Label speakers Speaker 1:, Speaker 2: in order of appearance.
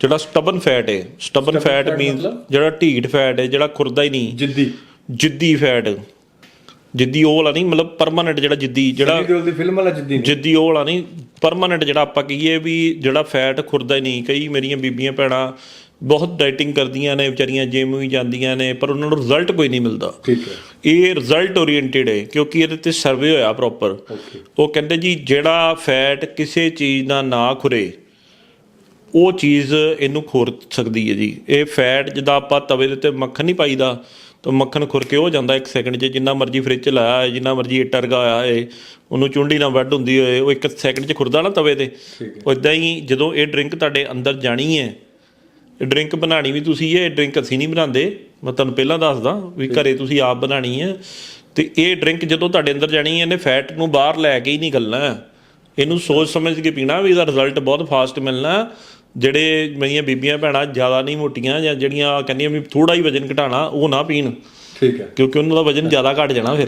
Speaker 1: ਜਿਹੜਾ ਸਟਬਨ ਫੈਟ ਹੈ ਸਟਬਨ fat means? ਜਿਹੜਾ ਢੀਠ ਫੈਟ ਹੈ ਜਿਹੜਾ ਖੁਰਦਾ ਹੀ ਨਹੀਂ।
Speaker 2: ਜਿੱਦੀ।
Speaker 1: ਜਿੱਦੀ ਫੈਟ ਜਿੱਦੀ ਉਹ ਵਾਲਾ ਨਹੀਂ ਮਤਲਬ ਪਰਮਾਨੈਂਟ ਜਿਹੜਾ ਜਿੱਦੀ ਜਿਹੜਾ
Speaker 2: ਦਿਓਲ ਦੀ ਫਿਲਮ ਵਾਲਾ ਜਿੱਦੀ ਨਹੀਂ।
Speaker 1: ਜਿੱਦੀ ਉਹ ਵਾਲਾ ਨਹੀਂ ਪਰਮਾਨੈਂਟ ਜਿਹੜਾ ਆਪਾਂ ਕਹੀਏ ਵੀ ਜਿਹੜਾ ਫੈਟ ਖੁਰਦਾ ਹੀ ਨਹੀਂ। ਕਈ ਮੇਰੀਆਂ ਬੀਬੀਆਂ ਭੈਣਾਂ ਬਹੁਤ ਡਾਈਟਿੰਗ ਕਰਦੀਆਂ ਨੇ ਵਿਚਾਰੀਆਂ ਜਿਮ ਵੀ ਜਾਂਦੀਆਂ ਨੇ ਪਰ ਉਹਨਾਂ ਨੂੰ ਰਿਜ਼ਲਟ ਕੋਈ ਨਹੀਂ ਮਿਲਦਾ।
Speaker 2: ਠੀਕ ਹੈ।
Speaker 1: ਇਹ ਰਿਜ਼ਲਟ ਓਰੀਐਂਟਡ ਹੈ ਕਿਉਂਕਿ ਇਹਦੇ ਤੇ ਸਰਵੇ ਹੋਇਆ ਪ੍ਰੋਪਰ ਉਹ ਕਹਿੰਦੇ ਜੀ ਜਿਹੜਾ ਫੈਟ ਕਿਸੇ ਚੀਜ਼ ਦਾ ਨਾ ਖੁਰੇ ਉਹ ਚੀਜ਼ ਇਹਨੂੰ ਖੁਰ ਸਕਦੀ ਹੈ ਜੀ। ਇਹ ਫੈਟ ਜਿੱਦਾਂ ਆਪਾਂ ਤਵੇ ਦੇ ਉੱਤੇ ਮੱਖਣ ਨਹੀਂ ਪਾਈਦਾ ਤਾਂ ਮੱਖਣ ਖੁਰ ਕੇ ਹੋ ਜਾਂਦਾ ਇੱਕ ਸੈਕਿੰਡ 'ਚ ਜਿੰਨਾ ਮਰਜ਼ੀ ਫ੍ਰਿਜ 'ਚ ਲਾਇਆ ਹੈ ਜਿੰਨਾ ਮਰਜ਼ੀ ਹੀਟਰ ਲਗਾਇਆ ਹੈ ਉਹਨੂੰ ਚੁੰਡੀ ਨਾਲ ਵੱਢ ਹੁੰਦੀ ਹੋਏ ਉਹ ਇੱਕ ਸੈਕਿੰਡ 'ਚ ਖੁਰਦਾ ਨਾ ਤਵੇ ਤੇ। ਉਦਾਂ ਹੀ। ਜਦੋਂ ਇਹ ਡਰਿੰਕ ਤੁਹਾਡੇ ਅੰਦਰ ਜਾਣੀ ਹੈ ਇਹ ਡਰਿੰਕ ਬਣਾਣੀ ਵੀ ਤੁਸੀਂ ਇਹ ਡਰਿੰਕ ਅਸੀਂ ਨਹੀਂ ਬਣਾਉਂਦੇ। ਮੈਂ ਤੁਹਾਨੂੰ ਪਹਿਲਾਂ ਦੱਸਦਾ ਵੀ ਘਰੇ ਤੁਸੀਂ ਆਪ ਬਣਾਣੀ ਹੈ। ਤੇ ਇਹ ਡਰਿੰਕ ਜਦੋਂ ਤੁਹਾਡੇ ਅੰਦਰ ਜਾਣੀ ਹੈ ਇਹਨੇ ਫੈਟ ਨੂੰ ਬਾਹਰ ਲੈ ਕੇ ਹੀ ਨਹੀਂ ਗੱਲਣਾ। ਇਹਨੂੰ ਸੋਚ ਸਮਝ ਕੇ ਪੀਣਾ ਵੀ ਇਹਦਾ ਰਿਜ਼ਲਟ ਬਹੁਤ ਫਾਸਟ ਮਿਲਣਾ। ਜਿਹੜੇ ਮੇਰੀਆਂ ਬੀਬੀਆਂ ਭੈਣਾਂ ਜ਼ਿਆਦਾ ਨਹੀਂ ਮੋਟੀਆਂ ਜਾਂ ਜਿਹੜੀਆਂ ਕਹਿੰਦੀਆਂ ਵੀ ਥੋੜਾ ਹੀ ਵਜਨ ਘਟਾਣਾ ਉਹ ਨਾ ਪੀਣ।
Speaker 2: ਠੀਕ ਹੈ।
Speaker 1: ਕਿਉਂਕਿ ਉਹਨਾਂ ਦਾ ਵਜਨ ਜ਼ਿਆਦਾ ਘਟ ਜਾਣਾ ਫਿਰ।